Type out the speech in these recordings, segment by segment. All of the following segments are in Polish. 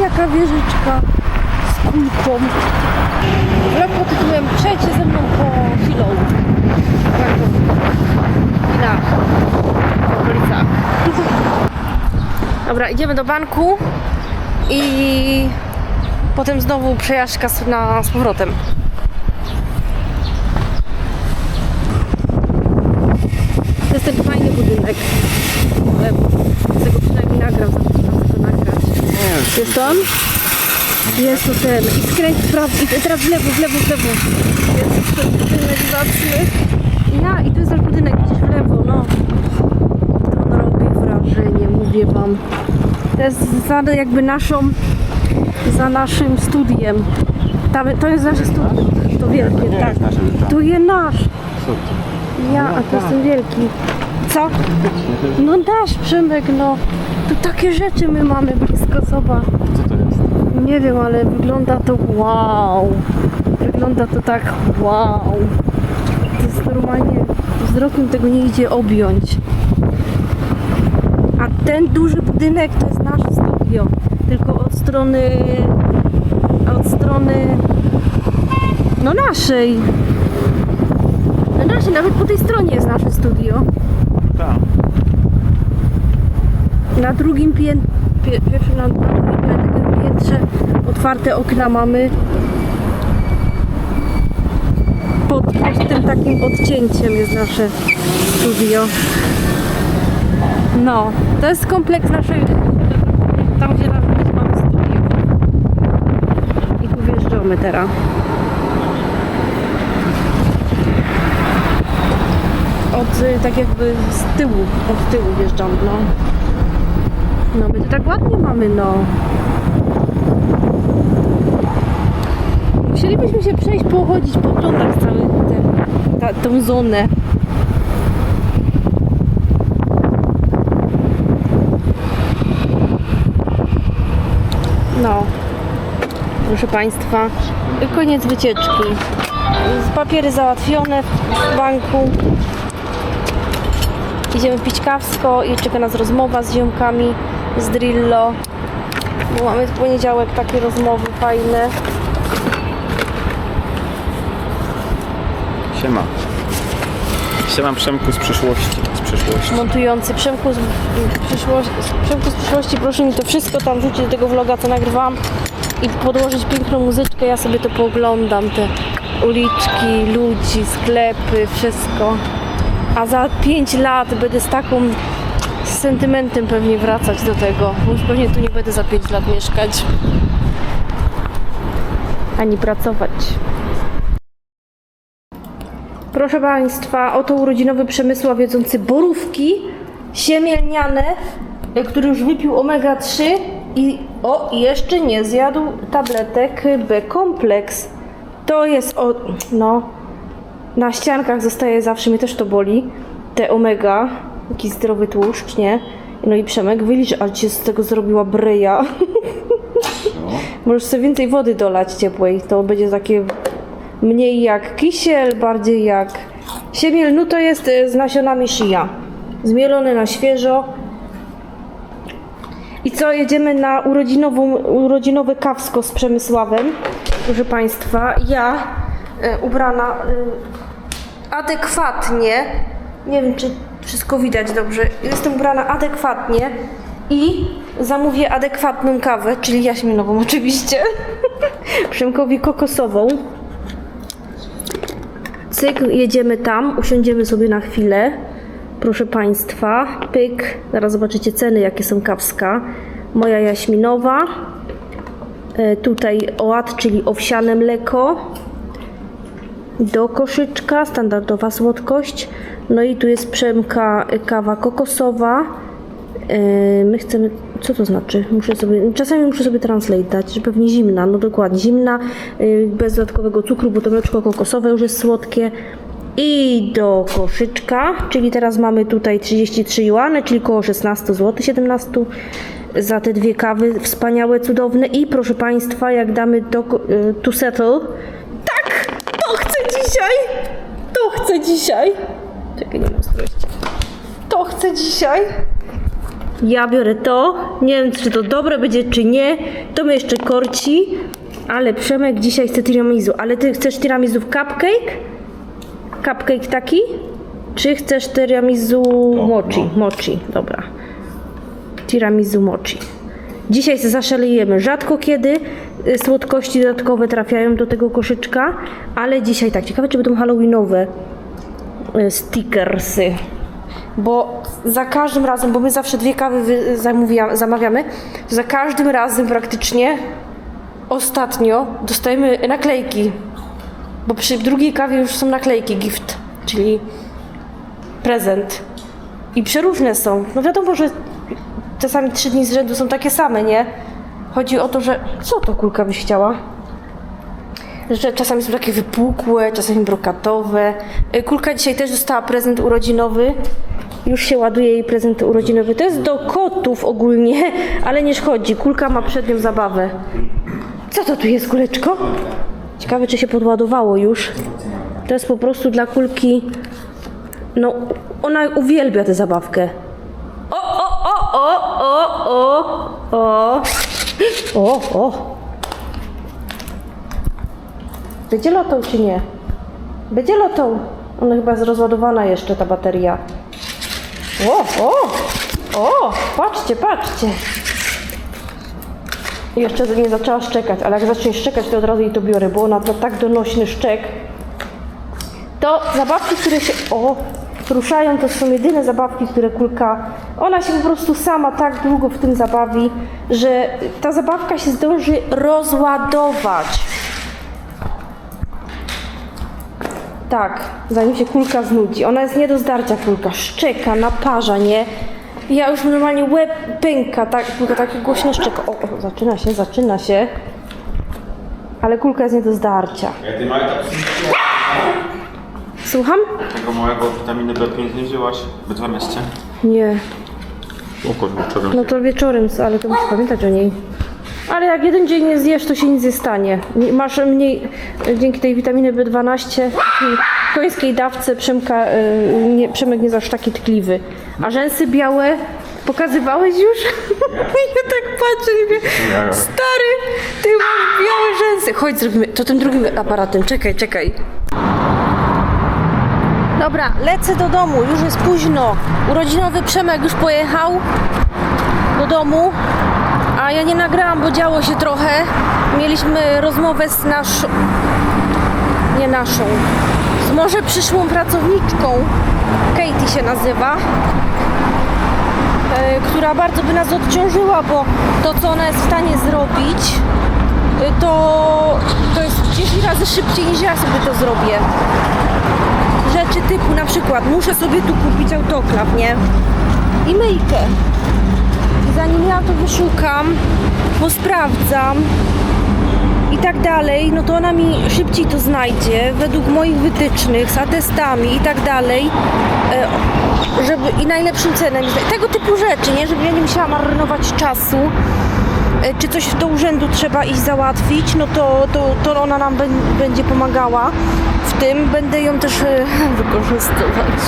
taka wieżyczka z kulką. Vlog pod tytułem Przejdźcie ze mną po. Krakowie. I na okolicach. Dobra, idziemy do banku i potem znowu przejażdżka z, na, z powrotem. To jest ten fajny budynek. Ale chcę go przynajmniej nagram, nagrać. Jest on? Jest to ten. I skręć w prawo, i teraz w lewo, w lewo, w lewo. Jest ten budynek zacny. Ja, i tu jest nasz budynek, gdzieś w lewo, no. To on robi wrażenie, mówię wam. To jest za jakby naszą, za naszym studiem. Tam, to jest nasze studium, to wielkie, tak. Tu jest nasz. Ja, a to jest ten wielki. Co? No nasz Przemek, no. Tu takie rzeczy my mamy blisko, zobacz. Co to jest? Nie wiem, ale wygląda to wow. Wygląda to tak wow. To jest normalnie, wzrokiem tego nie idzie objąć. A ten duży budynek to jest nasze studio. Tylko od strony, od strony, no naszej. No naszej, nawet po tej stronie jest nasze studio. Na drugim piętrze, na, na drugim pię- piętrze otwarte okna mamy. Pod, pod tym takim odcięciem jest nasze studio. No, to jest kompleks naszej, tam gdzie mamy studio. I tu wjeżdżamy teraz. Od, y, tak jakby z tyłu, od tyłu wjeżdżamy, no. No my to tak ładnie mamy, no. Musielibyśmy się przejść, pochodzić, pooglądać cały ten, ta, tą zonę. No, proszę Państwa, koniec wycieczki. Papiery załatwione w banku. Idziemy pić kawsko i czeka nas rozmowa z ziomkami z Drillo. Bo mamy w poniedziałek takie rozmowy fajne. Siema. Siema Przemku z przyszłości. Z przyszłości. Montujący Przemku z, przyszłości, Przemku z przyszłości, proszę mi to wszystko tam wrzucić do tego vloga, co nagrywam i podłożyć piękną muzyczkę. Ja sobie to pooglądam, te uliczki, ludzi, sklepy, wszystko. A za 5 lat będę z taką sentymentem pewnie wracać do tego, bo już pewnie tu nie będę za 5 lat mieszkać. Ani pracować. Proszę Państwa, oto urodzinowy Przemysław jedzący borówki siemielniane, który już wypił omega-3 i o, jeszcze nie zjadł tabletek B-kompleks. To jest o, no, na ściankach zostaje zawsze, mnie też to boli, te omega, jakiś zdrowy tłuszcz, nie? No i Przemek, wylicz, ale ci z tego zrobiła bryja. Możesz sobie więcej wody dolać ciepłej, to będzie takie mniej jak kisiel, bardziej jak siemiel. No to jest y, z nasionami shia. Zmielone na świeżo. I co, jedziemy na urodzinową, urodzinowe kawsko z Przemysławem. Proszę Państwa, ja y, ubrana y, adekwatnie. Nie wiem, czy wszystko widać dobrze. Jestem ubrana adekwatnie i zamówię adekwatną kawę, czyli jaśminową oczywiście. Przemkowi kokosową. Cyk, jedziemy tam, usiądziemy sobie na chwilę. Proszę Państwa, pyk, zaraz zobaczycie ceny, jakie są kawska. Moja jaśminowa, e, tutaj oat, czyli owsiane mleko, do koszyczka, standardowa słodkość. No i tu jest przemka e, kawa kokosowa. E, My chcemy, co to znaczy? Muszę sobie, czasami muszę sobie translate dać, że pewnie zimna, no dokładnie, zimna, y, bez dodatkowego cukru, bo to mleczko kokosowe już jest słodkie. I do koszyczka, czyli teraz mamy tutaj 33 juany, czyli około 16 zł, 17 za te dwie kawy wspaniałe, cudowne. I proszę Państwa, jak damy do, y, to settle, to chcę dzisiaj, to chcę dzisiaj. Czekaj, nie mam strości. To chcę dzisiaj. Ja biorę to. Nie wiem, czy to dobre będzie, czy nie. To mnie jeszcze korci. Ale Przemek dzisiaj chce tiramisu. Ale ty chcesz tiramisu w cupcake? Cupcake taki? Czy chcesz tiramisu mochi? Mochi, dobra. Tiramisu mochi. Dzisiaj się zaszalejemy. Rzadko kiedy słodkości dodatkowe trafiają do tego koszyczka, ale dzisiaj tak. Ciekawe, czy będą halloweenowe y, stickersy. Bo za każdym razem, bo my zawsze dwie kawy zamawiamy, za każdym razem praktycznie ostatnio dostajemy naklejki. Bo przy drugiej kawie już są naklejki, gift, czyli prezent. I przeróżne są. No wiadomo, że czasami trzy dni z rzędu są takie same, nie? Chodzi o to, że co to kulka byś chciała? Że czasami są takie wypukłe, czasami brokatowe. Y, Kulka dzisiaj też dostała prezent urodzinowy. Już się ładuje jej prezent urodzinowy. To jest do kotów ogólnie, ale nie szkodzi. Kulka ma przed nią zabawę. Co to tu jest, kuleczko? Ciekawe, czy się podładowało już. To jest po prostu dla kulki. No, ona uwielbia tę zabawkę. O, o, o, o, o, o, o. O, o. Będzie lotą czy nie? Będzie lotą. Ona chyba jest rozładowana jeszcze, ta bateria. O, o, o, patrzcie, patrzcie. Jeszcze nie zaczęła szczekać, ale jak zacznie szczekać, to od razu jej to biorę, bo ona to tak donośny szczek. To zabawki, które się o, ruszają, to są jedyne zabawki, które kulka. Ona się po prostu sama tak długo w tym zabawi, że ta zabawka się zdąży rozładować. Tak, zanim się kulka znudzi. Ona jest nie do zdarcia kulka, szczeka, naparza, nie? Ja już normalnie łeb pęka, tak, kulka tak głośno szczeka. O, o, zaczyna się, zaczyna się. Ale kulka jest nie do zdarcia. Jak ty tak Słucham? tego małego witaminy B5 nie wzięłaś? B12? Nie. O kurwa, wieczorem. No to wieczorem, ale to musisz pamiętać o niej. Ale jak jeden dzień nie zjesz, to się nic nie stanie. Nie- Masz mniej, dzięki tej witaminy B12, takiej końskiej dawce, Przemka, y, nie, Przemek nie aż taki tkliwy. A rzęsy białe pokazywałeś już? ja tak patrzę i mówię, stary, ty masz białe rzęsy. Chodź, zrobimy to tym drugim aparatem. Czekaj, czekaj. Dobra, lecę do domu, już jest późno. Urodzinowy Przemek już pojechał do domu, a ja nie nagrałam, bo działo się trochę. Mieliśmy rozmowę z naszą, nie naszą, z może przyszłą pracowniczką, Katie się nazywa, e, która bardzo by nas odciążyła, bo to, co ona jest w stanie zrobić, e, to, to jest 10 razy szybciej niż ja sobie to zrobię rzeczy typu na przykład muszę sobie tu kupić autoklaw, nie? I myjkę. I zanim ja to wyszukam, posprawdzam i tak dalej, no to ona mi szybciej to znajdzie według moich wytycznych z atestami i tak dalej. e, Żeby i najlepszą cenę Tego typu rzeczy, nie? Żeby ja nie musiała marnować czasu czy coś do urzędu trzeba iść załatwić, no to, to, to ona nam bę- będzie pomagała w tym. Będę ją też e, wykorzystywać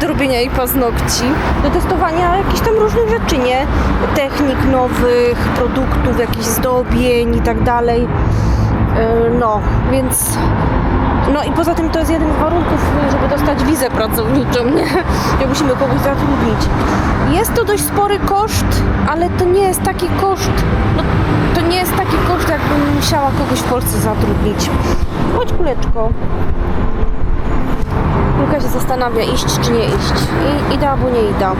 do robienia jej paznokci, do testowania jakichś tam różnych rzeczy, nie? Technik nowych, produktów, jakichś zdobień i tak dalej. E, No, więc no i poza tym to jest jeden z warunków, żeby dostać wizę pracowniczą, nie? Nie musimy kogoś zatrudnić. Jest to dość spory koszt, ale to nie jest taki koszt, no, to nie jest taki koszt, jakbym musiała kogoś w Polsce zatrudnić. Chodź kuleczko. Kulka się zastanawia, iść czy nie iść. I, ida albo nie ida.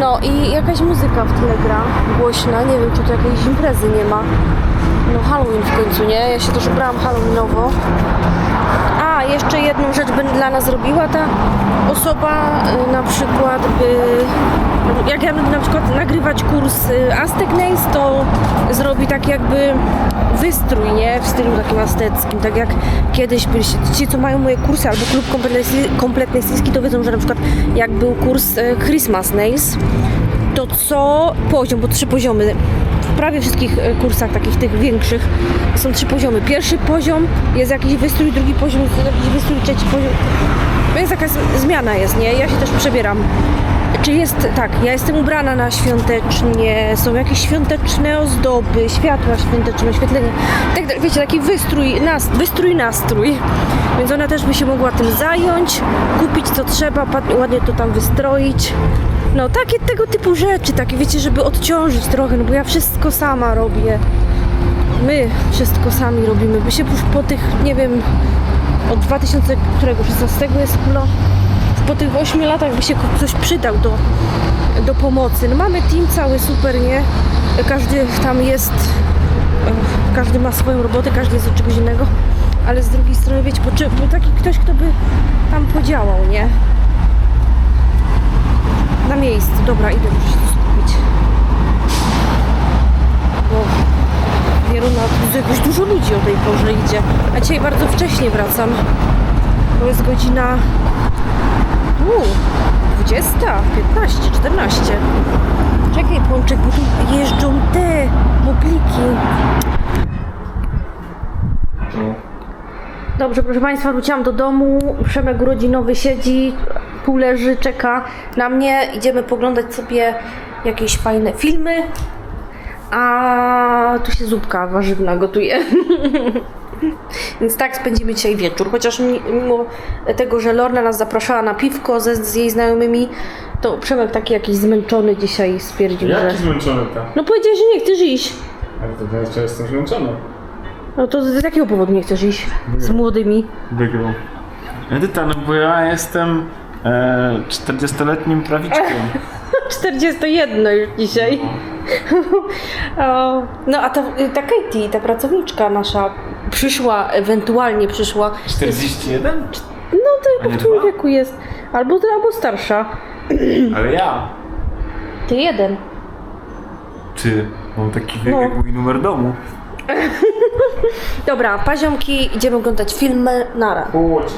No i jakaś muzyka w tle gra, głośna, nie wiem czy tu jakiejś imprezy nie ma. Halloween w końcu, nie? Ja się też ubrałam Halloweenowo. A, jeszcze jedną rzecz by dla nas zrobiła ta osoba, y, na przykład by... Jak ja będę na przykład nagrywać kurs y, Aztec Nails, to zrobi tak jakby wystrój, nie? W stylu takim azteckim, tak jak kiedyś byliście, ci co mają moje kursy albo klub kompletny- kompletny styliski, to wiedzą, że na przykład jak był kurs y, Christmas Nails, to co poziom, bo trzy poziomy. W prawie wszystkich e, kursach takich tych większych są trzy poziomy. Pierwszy poziom jest jakiś wystrój, drugi poziom jest jakiś wystrój, trzeci poziom. Jest jak taka zmiana jest, nie? Ja się też przebieram. Czy jest, tak, ja jestem ubrana na świątecznie, są jakieś świąteczne ozdoby, światła świąteczne, oświetlenie, tak dalej. wiecie, taki wystrój, nas, wystrój, nastrój. Więc ona też by się mogła tym zająć, kupić co trzeba, ładnie to tam wystroić. No, takie tego typu rzeczy, takie wiecie, żeby odciążyć trochę, no bo ja wszystko sama robię. My wszystko sami robimy, by się już po tych, nie wiem, od 2016 jest kulo, po tych 8 latach by się ktoś przydał do, do pomocy. No mamy team cały super, nie? Każdy tam jest, e, każdy ma swoją robotę, każdy jest od czegoś innego, ale z drugiej strony, wiecie, potrzebny taki ktoś, kto by tam podziałał, nie? Na miejscu. Dobra, idę już się skupić. Bo Wieruna, tu jakoś dużo ludzi o tej porze idzie. A dzisiaj bardzo wcześnie wracam. Bo jest godzina... Uuu, 20, 15, 14. Czekaj, Pączek, bo tu jeżdżą te mobiliki. Dobrze, proszę Państwa, wróciłam do domu. Przemek urodzinowy siedzi, pół leży, czeka na mnie. Idziemy poglądać sobie jakieś fajne filmy. A tu się zupka warzywna gotuje. Więc tak spędzimy dzisiaj wieczór. Chociaż mi- mimo tego, że Lorna nas zapraszała na piwko ze, z jej znajomymi, to Przemek taki jakiś zmęczony dzisiaj stwierdził, że... Jaki zmęczony tam? No powiedziałeś, że nie chcesz iść. Ale to ja jeszcze jestem zmęczony. No to z jakiego powodu nie chcesz iść? Z młodymi. Wygrał. Edyta, no bo ja jestem e, 40-letnim prawiczkiem. 41 już dzisiaj. O, no a ta, ta Katie, ta pracowniczka nasza przyszła, ewentualnie przyszła. 41? No to w dwa? wieku jest. Albo ty, albo starsza. Ale ja. Ty jeden. Ty, mam taki wiek No. jak mój numer domu. Dobra, paziomki, idziemy oglądać filmy. Nara. Chodź.